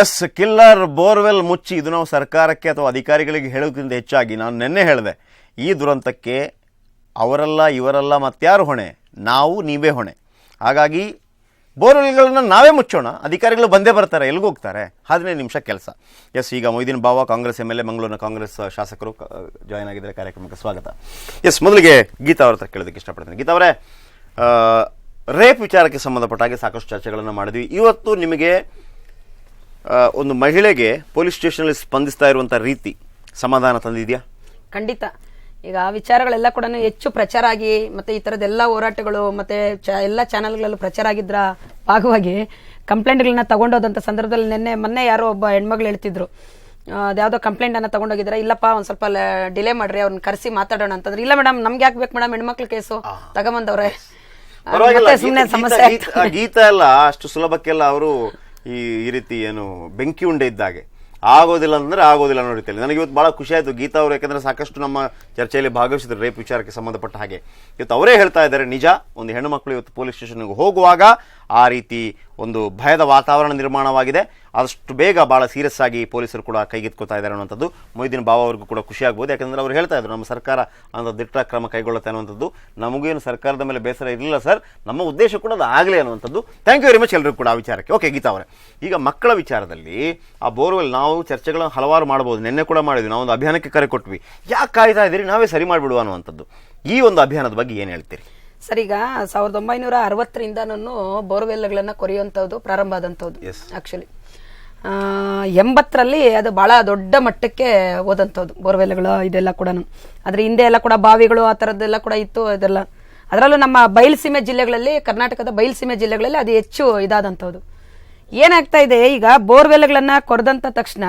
S, killer, borewell ಮುಚ್ಚಿ ಇದು ನಾವು ಸರ್ಕಾರಕ್ಕೆ ಅಥವಾ ಅಧಿಕಾರಿಗಳಿಗೆ ಹೇಳೋದ್ರಿಂದ ಹೆಚ್ಚಾಗಿ ನಾನು ನಿನ್ನೆ ಹೇಳಿದೆ, ಈ ದುರಂತಕ್ಕೆ ಅವರಲ್ಲ, ಇವರಲ್ಲ ಮತ್ತಾರು ಹೊಣೆ, ನಾವು ನೀವೇ ಹೊಣೆ. ಹಾಗಾಗಿ ಬೋರ್ವೆಲ್ಗಳನ್ನು ನಾವೇ ಮುಚ್ಚೋಣ, ಅಧಿಕಾರಿಗಳು ಬಂದೇ ಬರ್ತಾರೆ ಎಲ್ಲಿಗೆ ಹೋಗ್ತಾರೆ? ಹದಿನೈದು ನಿಮಿಷ ಕೆಲಸ. ಎಸ್, ಈಗ ಮೊಯ್ದೀನ್ ಬಾವ ಕಾಂಗ್ರೆಸ್ ಎಂ ಎಲ್ ಎ, ಮಂಗಳೂರಿನ ಕಾಂಗ್ರೆಸ್ ಶಾಸಕರು ಜಾಯ್ನ್ ಆಗಿದ್ದಾರೆ, ಕಾರ್ಯಕ್ರಮಕ್ಕೆ ಸ್ವಾಗತ. ಎಸ್, ಮೊದಲಿಗೆ ಗೀತಾ ಅವ್ರ ಹತ್ರ ಕೇಳೋದಕ್ಕೆ ಇಷ್ಟಪಡ್ತೀನಿ. ಗೀತಾ ಅವರೇ ರೇಪ್ ವಿಚಾರಕ್ಕೆ ಸಂಬಂಧಪಟ್ಟ ಹಾಗೆ ಸಾಕಷ್ಟು ಚರ್ಚೆಗಳನ್ನು ಮಾಡಿದ್ವಿ. ಇವತ್ತು ನಿಮಗೆ ಒಂದು ಮಹಿಳೆಗೆ ಪೊಲೀಸ್ ಸ್ಟೇಷನಲ್ಲಿ ಸ್ಪಂದಿಸ್ತಾ ಇರುವಂಥ ರೀತಿ ಸಮಾಧಾನ ತಂದಿದ್ಯಾ? ಖಂಡಿತ. ಈಗ ಆ ವಿಚಾರಗಳೆಲ್ಲ ಕೂಡ ಹೆಚ್ಚು ಪ್ರಚಾರ ಆಗಿ ಮತ್ತೆ ಈ ತರದೆಲ್ಲ ಹೋರಾಟಗಳು ಮತ್ತೆ ಚ- ಎಲ್ಲ ಚಾನೆಲ್ಗಳಲ್ಲೂ ಪ್ರಚಾರ ಆಗಿದ್ರ ಭಾಗವಾಗಿ ಕಂಪ್ಲೇಂಟ್ಗಳನ್ನ ತಗೊಂಡೋದಂತ ಸಂದರ್ಭದಲ್ಲಿ ನಿನ್ನೆ ಮೊನ್ನೆ ಯಾರೋ ಒಬ್ಬ ಹೆಣ್ಮಗಳು ಹೇಳ್ತಿದ್ರು. ಅದ್ಯಾವುದೋ ಅನ್ನ ತಗೊಂಡೋಗಿದ್ರೆ ಇಲ್ಲಪ್ಪ ಒಂದ್ ಸ್ವಲ್ಪ ಡಿಲೇ ಮಾಡ್ರಿ ಅವ್ರನ್ನ ಕರೆಸಿ ಮಾತಾಡೋಣ ಅಂತಂದ್ರೆ. ಇಲ್ಲ ಮೇಡಮ್ ನಮ್ಗೆ ಯಾಕೆ ಬೇಕು ಮೇಡಮ್ ಹೆಣ್ಮಕ್ಳು ಕೇಸು? ತಗೊಂಬಂದವ್ರೆ. ಸುಮ್ಮನೆ ಸಮಸ್ಯೆ ಗೀತಾ ಎಲ್ಲ ಅಷ್ಟು ಸುಲಭಕ್ಕೆಲ್ಲ ಅವರು ಈ ಈ ರೀತಿ ಏನು ಬೆಂಕಿ ಉಂಡೆ ಇದ್ದಾಗೆ. ಆಗೋದಿಲ್ಲ ಅಂದ್ರೆ ಆಗೋದಿಲ್ಲ ರೀತಿಯಲ್ಲಿ. ನನಗೆ ಇವತ್ತು ಭಾಳ ಖುಷಿ ಆಯ್ತು. ಗೀತಾ ಅವರು ಯಾಕೆಂದರೆ ಸಾಕಷ್ಟು ನಮ್ಮ ಚರ್ಚೆಯಲ್ಲಿ ಭಾಗವಹಿಸಿದ್ರು ರೇಪ್ ವಿಚಾರಕ್ಕೆ ಸಂಬಂಧಪಟ್ಟ ಹಾಗೆ. ಇವತ್ತು ಅವರೇ ಹೇಳ್ತಾ ಇದ್ದಾರೆ, ನಿಜ, ಒಂದು ಹೆಣ್ಣು ಮಕ್ಕಳು ಇವತ್ತು ಪೊಲೀಸ್ ಸ್ಟೇಷನ್ಗೆ ಹೋಗುವಾಗ ಆ ರೀತಿ ಒಂದು ಭಯದ ವಾತಾವರಣ ನಿರ್ಮಾಣವಾಗಿದೆ. ಆದಷ್ಟು ಬೇಗ ಭಾಳ ಸೀರಿಯಸ್ ಆಗಿ ಪೊಲೀಸರು ಕೂಡ ಕೈಗೆತ್ಕೋತಾ ಇದ್ದಾರೆ ಅನ್ನುವಂಥದ್ದು. ಮೊಯ್ದಿನ ಭಾವ ಅವ್ರಿಗೂ ಕೂಡ ಖುಷಿಯಾಗ್ಬೋದು ಯಾಕಂದರೆ ಅವ್ರು ಹೇಳ್ತಾ ಇದ್ರು, ನಮ್ಮ ಸರ್ಕಾರ ಅಂತ ದಿಟ್ಟ ಕ್ರಮ ಕೈಗೊಳ್ಳುತ್ತೆ ಅನ್ನುವಂಥದ್ದು. ನಮಗೇನು ಸರ್ಕಾರದ ಮೇಲೆ ಬೇಸರ ಇರಲಿಲ್ಲ ಸರ್. ನಮ್ಮ ಉದ್ದೇಶ ಕೂಡ ಅದು ಆಗಲಿ ಅನ್ನುವಂಥದ್ದು. ಥ್ಯಾಂಕ್ ಯು ವೆರಿ ಮಚ್ ಎಲ್ಲರಿಗೂ ಕೂಡ ಆ ವಿಚಾರಕ್ಕೆ. ಓಕೆ ಗೀತಾ ಅವರೇ. ಈಗ ಮಕ್ಕಳ ವಿಚಾರದಲ್ಲಿ ಆ ಬೋರ್ವೆಲ್ ನಾವು ಚರ್ಚೆಗಳನ್ನು ಹಲವಾರು ಮಾಡ್ಬೋದು ನಿನ್ನೆ ಕೂಡ ಮಾಡಿದ್ವಿ. ನಾವು ಒಂದು ಅಭಿಯಾನಕ್ಕೆ ಕರೆ ಕೊಟ್ವಿ. ಯಾಕೆ ಕಾಯ್ತಾ ಇದ್ದೀರಿ? ನಾವೇ ಸರಿ ಮಾಡಿಬಿಡುವ ಅನ್ನುವಂಥದ್ದು. ಈ ಒಂದು ಅಭಿಯಾನದ ಬಗ್ಗೆ ಏನು ಹೇಳ್ತೀರಿ? ಸರ್ ಈಗ ಸಾವಿರದ ಒಂಬೈನೂರ ಅರವತ್ತರಿಂದನೂ ಬೋರ್ವೆಲ್ಗಳನ್ನು ಕೊರೆಯುವಂಥದ್ದು ಪ್ರಾರಂಭ ಆದಂಥದ್ದು ಆ್ಯಕ್ಚುಲಿ ಎಂಬತ್ತರಲ್ಲಿ ಅದು ಭಾಳ ದೊಡ್ಡ ಮಟ್ಟಕ್ಕೆ ಹೋದಂಥದ್ದು ಬೋರ್ವೆಲ್ಗಳು ಇದೆಲ್ಲ ಕೂಡ ಅದ್ರ ಹಿಂದೆ ಎಲ್ಲ ಕೂಡ ಬಾವಿಗಳು ಆ ಥರದ್ದೆಲ್ಲ ಕೂಡ ಇತ್ತು ಇದೆಲ್ಲ. ಅದರಲ್ಲೂ ನಮ್ಮ ಬಯಲುಸೀಮೆ ಜಿಲ್ಲೆಗಳಲ್ಲಿ ಕರ್ನಾಟಕದ ಬಯಲುಸೀಮೆ ಜಿಲ್ಲೆಗಳಲ್ಲಿ ಅದು ಹೆಚ್ಚು ಇದಾದಂಥದ್ದು. ಏನಾಗ್ತಾ ಇದೆ ಈಗ ಬೋರ್ವೆಲ್ಗಳನ್ನು ಕೊರೆದಂತ ತಕ್ಷಣ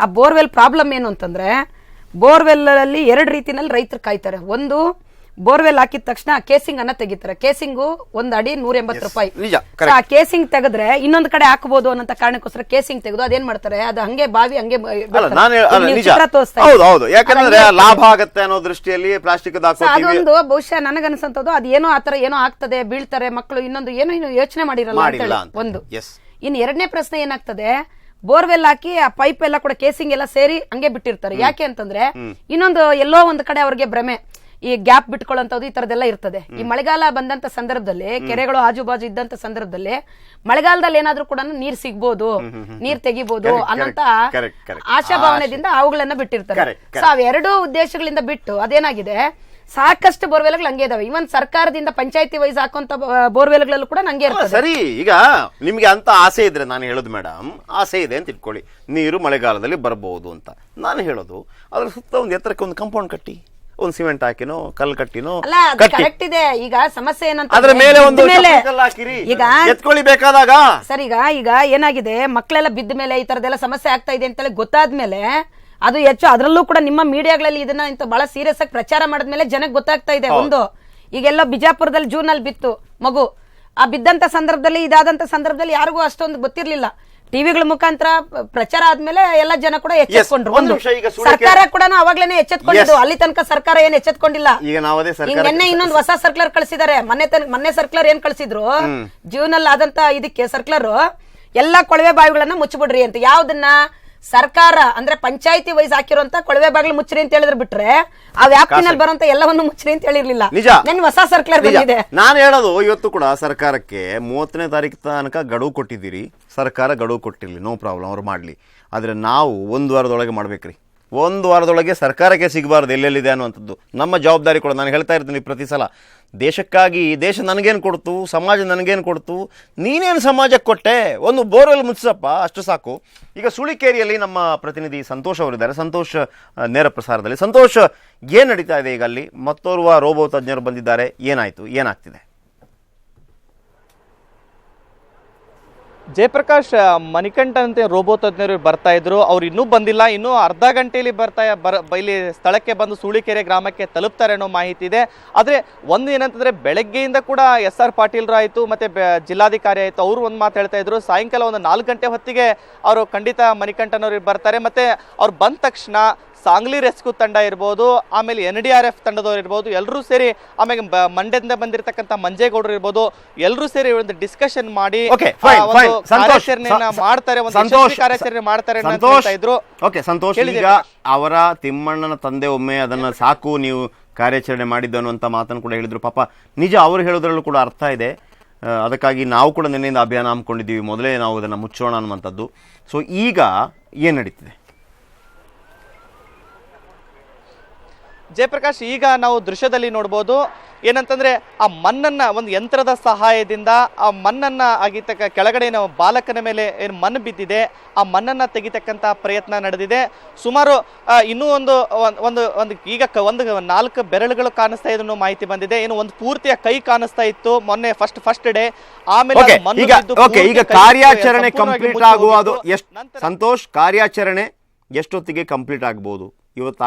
ಆ ಬೋರ್ವೆಲ್ ಪ್ರಾಬ್ಲಮ್ ಏನು ಅಂತಂದರೆ ಬೋರ್ವೆಲ್ಲಲ್ಲಿ ಎರಡು ರೀತಿಯಲ್ಲಿ ರೈತರು ಕಾಯ್ತಾರೆ. ಒಂದು ಬೋರ್ವೆಲ್ ಹಾಕಿದ ತಕ್ಷಣ ಕೇಸಿಂಗ್ ಅನ್ನ ತೆಗಿತಾರೆ. ಕೇಸಿಂಗು ಒಂದ್ ಅಡಿ ನೂರ ಎಂಬತ್ತು ರೂಪಾಯಿ. ನಿಜ, So, ಆ ಕೇಸಿಂಗ್ ತೆಗೆದ್ರೆ ಇನ್ನೊಂದ್ ಕಡೆ ಹಾಕಬಹುದು ಅನ್ನೋ ಕಾರಣಕ್ಕೋಸ್ಕರ ಕೇಸಿಂಗ್ ತೆಗೆದು ಅದೇನ್ ಮಾಡ್ತಾರೆ? ಅದು ಹಂಗೆ ಬಾವಿ ಹಂಗೆ ಬ- ಅಲ್ಲ ಬಿಡ್ತಾರೆ. ನಾನು ಈಗ ಅಲ್ಲ ನೀವು ನಿಜ. ಚಿತ್ರ ತೋರಿಸ್ತಾ ಹೌದು ಇದ್ದೀರಿ. ಹೌದು. ಯಾಕಂದ್ರೆ ಲಾಭ ಆಗುತ್ತೆ ಅನ್ನೋ ದೃಷ್ಟಿಯಲ್ಲಿ ಪ್ಲಾಸ್ಟಿಕ್ ಹಾಕೋತೀವಿ ಅದೊಂದು ಬಹುಶಃ ನನಗನ್ಸಂತದ್ದು ಅದೇನೋ ಆತರ ಏನೋ ಆಗ್ತದೆ ಬೀಳ್ತಾರೆ ಮಕ್ಕಳು ಇನ್ನೊಂದು ಏನೋ ಇನ್ನು ಯೋಚನೆ ಮಾಡಿರಲ್ಲ ಅಂತ ಮಾಡಿಲ್ಲ ಹೇಳಿ. ಅಂತ. ಒಂದು. ಇನ್ ಎರಡನೇ ಪ್ರಶ್ನೆ ಏನಾಗ್ತದೆ ಬೋರ್ವೆಲ್ ಹಾಕಿ ಆ ಪೈಪ್ ಎಲ್ಲ ಕೂಡ ಕೇಸಿಂಗ್ ಎಲ್ಲ ಸೇರಿ ಹಂಗೆ ಬಿಟ್ಟಿರ್ತಾರೆ. ಯಾಕೆ ಅಂತಂದ್ರೆ ಇನ್ನೊಂದು ಎಲ್ಲೋ ಒಂದ್ ಕಡೆ ಅವ್ರಿಗೆ ಭ್ರಮೆ. ಈ ಗ್ಯಾಪ್ ಬಿಟ್ಕೊಳ್ಳೋಂಥದ್ದು ಈ ತರದೆಲ್ಲ ಇರ್ತದೆ. ಈ ಮಳೆಗಾಲ ಬಂದಂತ ಸಂದರ್ಭದಲ್ಲಿ ಕೆರೆಗಳು ಆಜು ಬಾಜು ಇದ್ದಂತ ಸಂದರ್ಭದಲ್ಲಿ ಮಳೆಗಾಲದಲ್ಲಿ ಏನಾದ್ರೂ ಕೂಡ ನೀರ್ ಸಿಗ್ಬೋದು ನೀರ್ ತೆಗಿಬಹುದು ಅನ್ನಂತ. ಆಶಾಭಾವನೆದಿಂದ ಅವುಗಳನ್ನ ಬಿಟ್ಟಿರ್ತಾರೆ. ಸೊ ಅವೆರಡೂ ಉದ್ದೇಶಗಳಿಂದ ಬಿಟ್ಟು ಅದೇನಾಗಿದೆ? ಸಾಕಷ್ಟು ಬೋರ್ವೆಲ್ಗಳು ಹಂಗೆ ಇದಾವೆ. ಇವನ್ ಸರ್ಕಾರದಿಂದ ಪಂಚಾಯತಿ ವೈಸ್ ಹಾಕುವಂತ ಬೋರ್ವೆಲ್ಗಳಲ್ಲೂ ಕೂಡ ನಂಗೆ ಇರ್ತದೆ. ಸರಿ ಈಗ ನಿಮಗೆ ಅಂತ ಆಸೆ ಇದ್ರೆ ನಾನು ಹೇಳೋದು ಮೇಡಮ್ ಆಸೆ ಇದೆ ಅಂತ ಇಟ್ಕೊಳ್ಳಿ ನೀರು ಮಳೆಗಾಲದಲ್ಲಿ ಬರಬಹುದು ಅಂತ. ನಾನು ಹೇಳೋದು ಅದ್ರ ಸುತ್ತ ಒಂದು ಎತ್ತರಕ್ಕೆ ಒಂದು ಕಾಂಪೌಂಡ್ ಕಟ್ಟಿ. ಒಂದು ಸಿಮೆಂಟ್ ಹಾಕಿನೋ ಕಲ್ಲು ಕಟ್ಟಿನೋ ಅಲ್ಲ ಅದು ಕಟ್ಟಿ. ಕರೆಕ್ಟ್ ಇದೆ. ಈಗ ಸಮಸ್ಯೆ ಏನಂತ ಅದ್ರ ಮೇಲೆ ಒಂದು ಹಾಕಿರಿ. ಈಗ ಎತ್ಕೊಳ್ಳಿ ಬೇಕಾದಾಗ. ಸರ್ ಈಗ ಈಗ ಏನಾಗಿದೆ? ಮಕ್ಕಳೆಲ್ಲ ಬಿದ್ದ ಮೇಲೆ ಈ ತರದೆಲ್ಲ ಸಮಸ್ಯೆ ಆಗ್ತಾ ಇದೆ ಅಂತೇಳಿ ಗೊತ್ತಾದ್ಮೇಲೆ ಅದು ಹೆಚ್ಚು ಅದರಲ್ಲೂ ಕೂಡ ನಿಮ್ಮ ಮೀಡಿಯಾಗಳಲ್ಲಿ ಇದನ್ನ ಇಂತ ಬಹಳ ಸೀರಿಯಸ್ ಆಗಿ ಪ್ರಚಾರ ಮಾಡಿದ್ಮೇಲೆ ಜನಕ್ಕೆ ಗೊತ್ತಾಗ್ತಾ ಇದೆ. ಒಂದು ಈಗೆಲ್ಲ ಬಿಜಾಪುರದಲ್ಲಿ ಜೂನ್ ಅಲ್ಲಿ ಬಿತ್ತು ಮಗು. ಆ ಬಿದ್ದಂತ ಸಂದರ್ಭದಲ್ಲಿ ಇದಾದಂತ ಸಂದರ್ಭದಲ್ಲಿ ಯಾರಿಗೂ ಅಷ್ಟೊಂದು ಗೊತ್ತಿರ್ಲಿಲ್ಲ. ಟಿವಿಗಳ ಮುಖಾಂತರ ಪ್ರಚಾರ ಆದ್ಮೇಲೆ ಎಲ್ಲ ಜನ ಕೂಡ ಎಚ್ಚೆತ್ಕೊಂಡ್ರು. ಸರ್ಕಾರ ಕೂಡ ಅವಾಗ್ಲೇನೆ ಎಚ್ಚೆತ್ಕೊಂಡಿದ್ದು. ಅಲ್ಲಿ ತನಕ ಸರ್ಕಾರ ಏನ್ ಎಚ್ಚೆತ್ಕೊಂಡಿಲ್ಲ. ಈಗ ನಿನ್ನೆ ಇನ್ನೊಂದು ಹೊಸ ಸರ್ಕ್ಯುಲರ್ ಕಳಿಸಿದ್ದಾರೆ. ಮೊನ್ನೆ ಮೊನ್ನೆ ಸರ್ಕ್ಯುಲರ್ ಏನ್ ಕಳಿಸಿದ್ರು? ಜೀವನಲ್ಲಿ ಆದಂತ ಇದಕ್ಕೆ ಸರ್ಕ್ಯುಲರ್ ಎಲ್ಲಾ ಕೊಳವೆ ಬಾವಿಗಳನ್ನ ಮುಚ್ಚಿಬಿಡ್ರಿ ಅಂತ. ಯಾವ್ದನ್ನ? ಸರ್ಕಾರ ಅಂದ್ರೆ ಪಂಚಾಯತಿ ವೈಸ್ ಹಾಕಿರುವಂತ ಕೊಳವೆ ಬಾಗಿಲು ಮುಚ್ಚರಿ ಅಂತ ಹೇಳಿದ್ರು ಬಿಟ್ರೆ ಆ ವ್ಯಾಪ್ತಿನಲ್ಲಿ ಬರುವಂತ ಎಲ್ಲವನ್ನು ಮುಚ್ಚರಿ ಅಂತ ಹೇಳಿರ್ಲಿಲ್ಲ. ನಿಜ. ಹೊಸ ಸರ್ಕ್ಯುಲರ್ ಬಂದಿದೆ. ನಾನು ಹೇಳೋದು ಇವತ್ತು ಕೂಡ ಸರ್ಕಾರಕ್ಕೆ ಮೂವತ್ತನೇ ತಾರೀಕು ತನಕ ಗಡುವು ಕೊಟ್ಟಿದ್ದೀರಿ. ಸರ್ಕಾರ ಗಡುವು ಕೊಟ್ಟಿರಲಿ ನೋ ಪ್ರಾಬ್ಲಮ್ ಅವ್ರು ಮಾಡಲಿ. ಆದರೆ ನಾವು ಒಂದು ವಾರದೊಳಗೆ ಮಾಡ್ಬೇಕ್ರಿ. ಒಂದು ವಾರದೊಳಗೆ ಸರ್ಕಾರಕ್ಕೆ ಸಿಗಬಾರ್ದು ಎಲ್ಲೆಲ್ಲಿದೆ ಅನ್ನುವಂಥದ್ದು. ನಮ್ಮ ಜವಾಬ್ದಾರಿ ಕೂಡ ನಾನು ಹೇಳ್ತಾ ಇರ್ತೀನಿ ಪ್ರತಿ ಸಲ. ದೇಶಕ್ಕಾಗಿ ದೇಶ ನನಗೇನು ಕೊಡ್ತು, ಸಮಾಜ ನನಗೇನು ಕೊಡ್ತು, ನೀನೇನು ಸಮಾಜಕ್ಕೆ ಕೊಟ್ಟೆ? ಒಂದು ಬೋರ್ವೆಲ್ ಮುಚ್ಚಿಸಪ್ಪ, ಅಷ್ಟು ಸಾಕು. ಈಗ ಸುಳಿಕೇರಿಯಲ್ಲಿ ನಮ್ಮ ಪ್ರತಿನಿಧಿ ಸಂತೋಷ್ ಅವರಿದ್ದಾರೆ. ಸಂತೋಷ್ ನೇರ ಪ್ರಸಾರದಲ್ಲಿ. ಸಂತೋಷ್, ಏನು ನಡೀತಾ ಇದೆ ಈಗ ಅಲ್ಲಿ? ಮತ್ತೋರ್ವ ರೋಬೋ ತಜ್ಞರು ಬಂದಿದ್ದಾರೆ. ಏನಾಯಿತು? ಏನಾಗ್ತಿದೆ? ಜಯಪ್ರಕಾಶ್ ಮಣಿಕಂಠನಂತೆ ರೋಬೋ ತಜ್ಞರು ಬರ್ತಾ ಇದ್ರು. ಅವ್ರು ಇನ್ನೂ ಬಂದಿಲ್ಲ. ಇನ್ನೂ ಅರ್ಧ ಗಂಟೆಯಲ್ಲಿ ಬರ್ತಾ ಬರ ಇಲ್ಲಿ ಸ್ಥಳಕ್ಕೆ ಬಂದು ಸೂಳಿಕೆರೆ ಗ್ರಾಮಕ್ಕೆ ತಲುಪ್ತಾರೆ ಅನ್ನೋ ಮಾಹಿತಿ ಇದೆ. ಆದರೆ ಒಂದು ಏನಂತಂದರೆ ಬೆಳಗ್ಗೆಯಿಂದ ಕೂಡ ಎಸ್ ಆರ್ ಪಾಟೀಲ್ರು ಆಯಿತು ಮತ್ತೆ ಜಿಲ್ಲಾಧಿಕಾರಿ ಆಯಿತು ಅವರು ಒಂದು ಮಾತು ಹೇಳ್ತಾ ಇದ್ರು. ಸಾಯಂಕಾಲ ಒಂದು ನಾಲ್ಕು ಗಂಟೆ ಹೊತ್ತಿಗೆ ಅವರು ಖಂಡಿತ ಮಣಿಕಂಠನವ್ರಿಗೆ ಬರ್ತಾರೆ. ಮತ್ತೆ ಅವ್ರು ಬಂದ ತಕ್ಷಣ ಸಾಂಗ್ಲಿ ರೆಸ್ಕ್ಯೂ ತಂಡ ಇರ್ಬೋದು ಆಮೇಲೆ ಎನ್ ಡಿ ಆರ್ ಎಫ್ ತಂಡದವ್ರು ಇರ್ಬೋದು ಎಲ್ಲರೂ ಸೇರಿ ಆಮೇಲೆ ಮಂಡ್ಯದಿಂದ ಬಂದಿರತಕ್ಕಂಥ ಮಂಜೇಗೌಡರು ಇರ್ಬೋದು ಎಲ್ಲರೂ ಸೇರಿ ಒಂದು ಡಿಸ್ಕಷನ್ ಮಾಡಿ ಒಂದು- ಮಾಡ್ತಾರೆ ಕಾರ್ಯಾಚರಣೆ ಮಾಡ್ತಾರೆ ಓಕೆ ಸಂತೋಷ್ ಈಗ ಅವರ ತಿಮ್ಮಣ್ಣನ ತಂದೆ ಒಮ್ಮೆ ಅದನ್ನ ಸಾಕು ನೀವು ಕಾರ್ಯಾಚರಣೆ ಮಾಡಿದ್ದು ಅನ್ನುವಂತ ಮಾತನ್ನು ಕೂಡ ಹೇಳಿದ್ರು. ಪಾಪ ನಿಜ ಅವರು ಹೇಳೋದ್ರಲ್ಲೂ ಕೂಡ ಅರ್ಥ ಇದೆ. ಅದಕ್ಕಾಗಿ ನಾವು ಕೂಡ ನಿನ್ನೆಯಿಂದ ಅಭಿಯಾನ ಹಮ್ಮಿಕೊಂಡಿದ್ದೀವಿ. ಮೊದಲೇ ನಾವು ಅದನ್ನು ಮುಚ್ಚೋಣ ಅನ್ನುವಂಥದ್ದು. ಸೊ ಈಗ ಏನು ನಡೀತಿದೆ? ಜಯಪ್ರಕಾಶ್ ಈಗ ನಾವು ದೃಶ್ಯದಲ್ಲಿ ನೋಡ್ಬೋದು ಏನಂತಂದ್ರೆ ಆ ಮಣ್ಣನ್ನ ಒಂದು ಯಂತ್ರದ ಸಹಾಯದಿಂದ ಆ ಮಣ್ಣನ್ನ ಆಗಿರ್ತಕ್ಕ ಕೆಳಗಡೆ ನಾವು ಬಾಲಕನ ಮೇಲೆ ಏನು ಮಣ್ಣು ಬಿದ್ದಿದೆ ಆ ಮಣ್ಣನ್ನ ತೆಗಿತಕ್ಕಂತ ಪ್ರಯತ್ನ ನಡೆದಿದೆ. ಸುಮಾರು ಇನ್ನೂ ಒಂದು ಒಂದ್- ಒಂದು ಈಗ ಒಂದು ನಾಲ್ಕು ಬೆರಳುಗಳು ಕಾಣಿಸ್ತಾ ಇದನ್ನು ಮಾಹಿತಿ ಬಂದಿದೆ. ಏನು ಒಂದು ಪೂರ್ತಿಯ ಕೈ ಕಾಣಿಸ್ತಾ ಇತ್ತು ಮೊನ್ನೆ ಫಸ್ಟ್ ಫಸ್ಟ್ ಡೇ ಆಮೇಲೆ ಈಗ ಕಾರ್ಯಾಚರಣೆ ಕಂಪ್ಲೀಟ್ ಆಗುವುದು ಸಂತೋಷ್ ಕಾರ್ಯಾಚರಣೆ ಎಷ್ಟೊತ್ತಿಗೆ ಕಂಪ್ಲೀಟ್ ಆಗ್ಬೋದು? ಇವತ್ತು